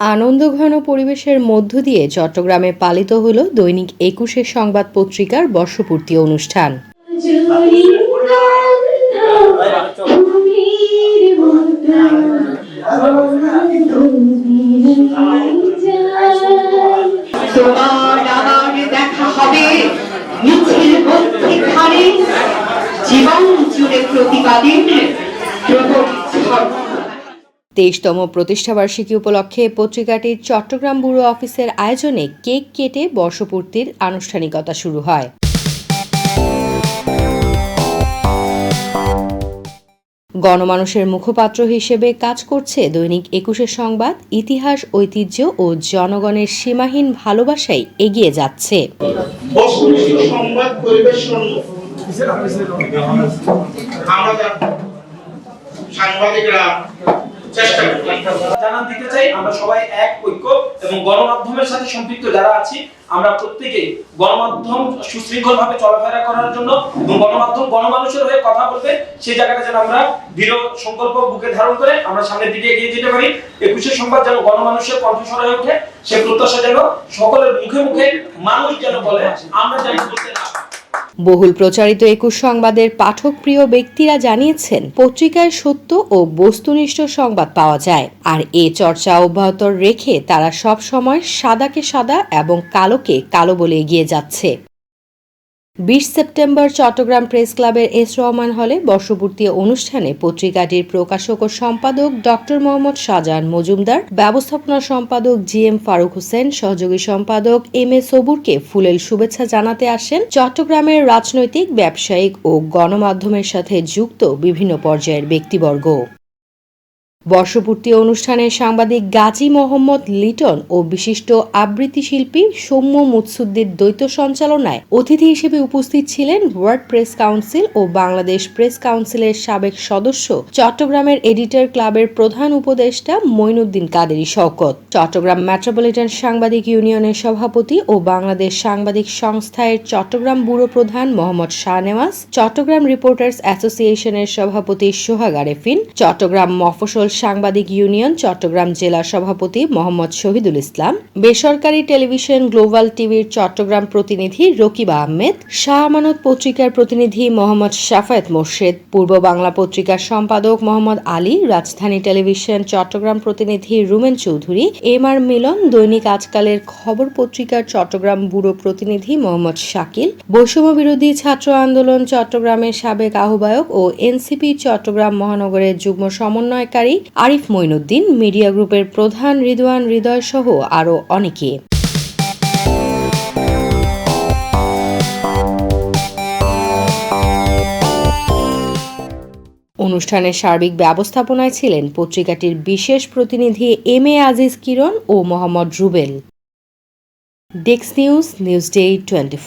আনন্দঘন পরিবেশের মধ্য দিয়ে চট্টগ্রামে পালিত হল দৈনিক একুশের সংবাদ পত্রিকার বর্ষপূর্তি অনুষ্ঠান জীবন জুড়ে ঝড়। তেইশতম প্রতিষ্ঠাবার্ষিকী উপলক্ষে পত্রিকাটির চট্টগ্রাম ব্যুরো অফিসের আয়োজনে কেক কেটে বর্ষপূর্তির আনুষ্ঠানিকতা শুরু হয়। গণমানুষের মুখপাত্র হিসেবে কাজ করছে দৈনিক একুশের সংবাদ, ইতিহাস, ঐতিহ্য ও জনগণের সীমাহীন ভালোবাসায় এগিয়ে যাচ্ছে। সাংবাদিকরা চেষ্টা জানান দিতে চাই, আমরা সবাই এক ঐক্য এবং গণমাধ্যমের সাথে সম্পৃক্ত যারা আছি, আমরা গণমাধ্যম সুশৃঙ্খল ভাবে চলাফেরা করার জন্য এবং গণমাধ্যম গণমানুষের হয়ে কথা বলতে সেই জায়গাটা যেন আমরা দৃঢ় সংকল্প বুকে ধারণ করে আমরা সামনের দিকে এগিয়ে যেতে পারি একুশে সংবাদ যেন গণমানুষের কণ্ঠস্বর হয়ে ওঠে, সে প্রত্যাশা যেন সকলের মুখে মুখে মানুষ যেন বলে, আমরা যেন বলতে না। বহুল প্রচারিত একুশ সংবাদের পাঠকপ্রিয় ব্যক্তিরা জানিয়েছেন, পত্রিকায় সত্য ও বস্তুনিষ্ঠ সংবাদ পাওয়া যায়। আর এ চর্চা অব্যাহত রেখে তারা সব সময় সাদাকে সাদা এবং কালোকে কালো বলে এগিয়ে যাচ্ছে। বিশ সেপ্টেম্বর চট্টগ্রাম প্রেস ক্লাবের এস রহমান হলে বর্ষপূর্তি অনুষ্ঠানে পত্রিকাটির প্রকাশক ও সম্পাদক ডক্টর মোহাম্মদ শাহজাহান মজুমদার, ব্যবস্থাপনা সম্পাদক জি এম ফারুক হোসেন, সহযোগী সম্পাদক এম এ সবুরকে ফুলেল শুভেচ্ছা জানাতে আসেন চট্টগ্রামের রাজনৈতিক, ব্যবসায়িক ও গণমাধ্যমের সাথে যুক্ত বিভিন্ন পর্যায়ের ব্যক্তিবর্গ। বর্ষপূর্তি অনুষ্ঠানে সাংবাদিক গাজী মোহাম্মদ লিটন ও বিশিষ্ট আবৃত্তি শিল্পী সৌম্য মুৎসুদ্দির দ্বৈত সঞ্চালনায় অতিথি হিসেবে উপস্থিত ছিলেন ওয়ার্ড প্রেস কাউন্সিল ও বাংলাদেশ প্রেস কাউন্সিলের সাবেক সদস্য চট্টগ্রামের এডিটর ক্লাবের প্রধান উপদেষ্টা মঈনুদ্দিন কাদেরী শওকত। চট্টগ্রাম মেট্রোপলিটন সাংবাদিক ইউনিয়নের সভাপতি ও বাংলাদেশ সাংবাদিক সংস্থার চট্টগ্রাম ব্যুরো প্রধান মোহাম্মদ শাহনেওয়াজ, চট্টগ্রাম রিপোর্টার্স অ্যাসোসিয়েশনের সভাপতি সোহাগ আরেফিন, চট্টগ্রাম মফস্বল সাংবাদিক ইউনিয়ন চট্টগ্রাম জেলা সভাপতি মোহাম্মদ শহীদুল ইসলাম, বেসরকারি টেলিভিশন গ্লোবাল টিভির চট্টগ্রাম প্রতিনিধি রকিব আহমেদ, শাহ আমানত পত্রিকার প্রতিনিধি মোহাম্মদ শাফায়েত মোর্শেদ, পূর্ব বাংলা পত্রিকার সম্পাদক মোহাম্মদ আলী, রাজধানী টেলিভিশন চট্টগ্রাম প্রতিনিধি রুমেন চৌধুরী এম আর মিলন, দৈনিক আজকালের খবর পত্রিকার চট্টগ্রাম ব্যুরো প্রতিনিধি মোহাম্মদ শাকিল, বৈষম্য বিরোধী ছাত্র আন্দোলন চট্টগ্রামের সাবেক আহ্বায়ক ও এনসিপি চট্টগ্রাম মহানগরের যুগ্ম সমন্বয়কারী আরিফ মঈনুদ্দিন মিডিয়া গ্রুপের প্রধান রিদওয়ান হৃদয় সহ আরও অনেকে। অনুষ্ঠানের সার্বিক ব্যবস্থাপনায় ছিলেন পত্রিকাটির বিশেষ প্রতিনিধি এম এ আজিজ কিরণ ও মোহাম্মদ রুবেল। ডেক্স নিউজ নিউজ ডে টোয়েন্টি